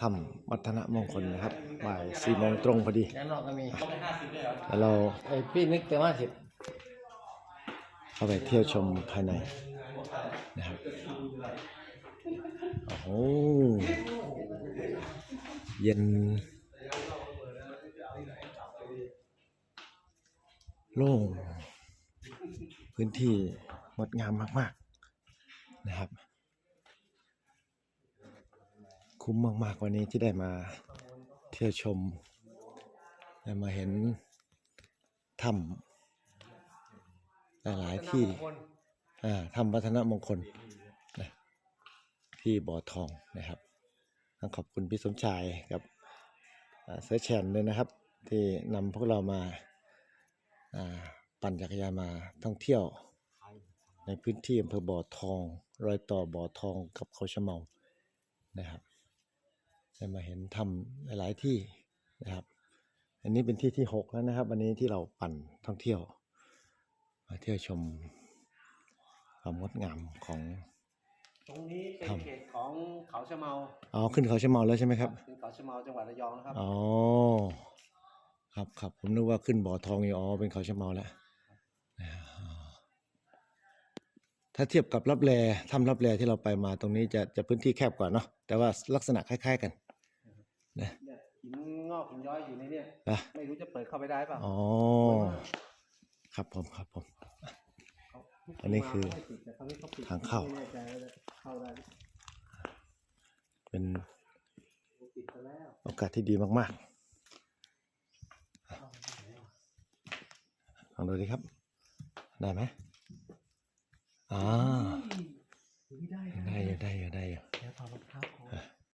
ถ้ำวัฒนมงคลนะครับบ่ายสี่โมงตรงพอดี ด้านนอกก็มีแล้วเราไอ้พี่นึกแต่ว่าสิบเข้าไปเที่ยวชมภายในนะครับ โอ้โห เย็น โล่ง พื้นที่งดงามมาก ๆ นะครับ คุ้มมาก ๆ วันนี้ที่ได้มาเที่ยวชม ได้มาเห็นถ้ำหลายๆที่ถ้ำวัฒนมงคลนะที่บ่อทองนะครับต้องขอบคุณพี่สมชายกับเสือแชนด้วยนะครับ ที่นำพวกเรามาปั่นจักรยานมาท่องเที่ยว ในพื้นที่อำเภอบ่อทอง รอยต่อบ่อทองกับเขาชะเมานะครับ ได้มาเห็นถ้ำหลาย ๆ ที่นะครับ อันนี้เป็นที่ที่หกแล้วนะครับ วันนี้ที่เราปั่นท่องเที่ยว มาเที่ยวชมความงดงามของตรงนี้เป็นครับเขตของเขาชะเมาอ๋อขึ้นเขาชะเมาแล้วใช่ไหมครับเป็นเขาชะเมาจังหวัดระยองนะครับอ๋อครับครับผมนึกว่าขึ้นบ่อทองอยู่อ๋อเป็นเขาชะเมาแล้วอ๋อถ้าเทียบกับรับแลถ้ำรับแลที่เราไปมาตรงนี้จะจะพื้นที่แคบกว่าเนาะแต่ว่าลักษณะคล้าย ๆ กัน นะเนี่ยหินงอกหินย้อยอยู่ในเนี่ยนะไม่รู้จะเปิดเข้าไปได้เปล่าอ๋อครับผมครับผมเขาอันนี้คือไม่ปิดแต่ครวนี้ปิดทางเข้าไม่แน่ใจว่าจะเข้าได้หรือเป็นปิดไปแล้วโอกาสที่ดีมากๆลองดูดิครับ ได้ไหมอ่าไม่ได้ได้อยู่ได้อยู่ได้อยู่เดี๋ยวถอดรองเท้าก่อน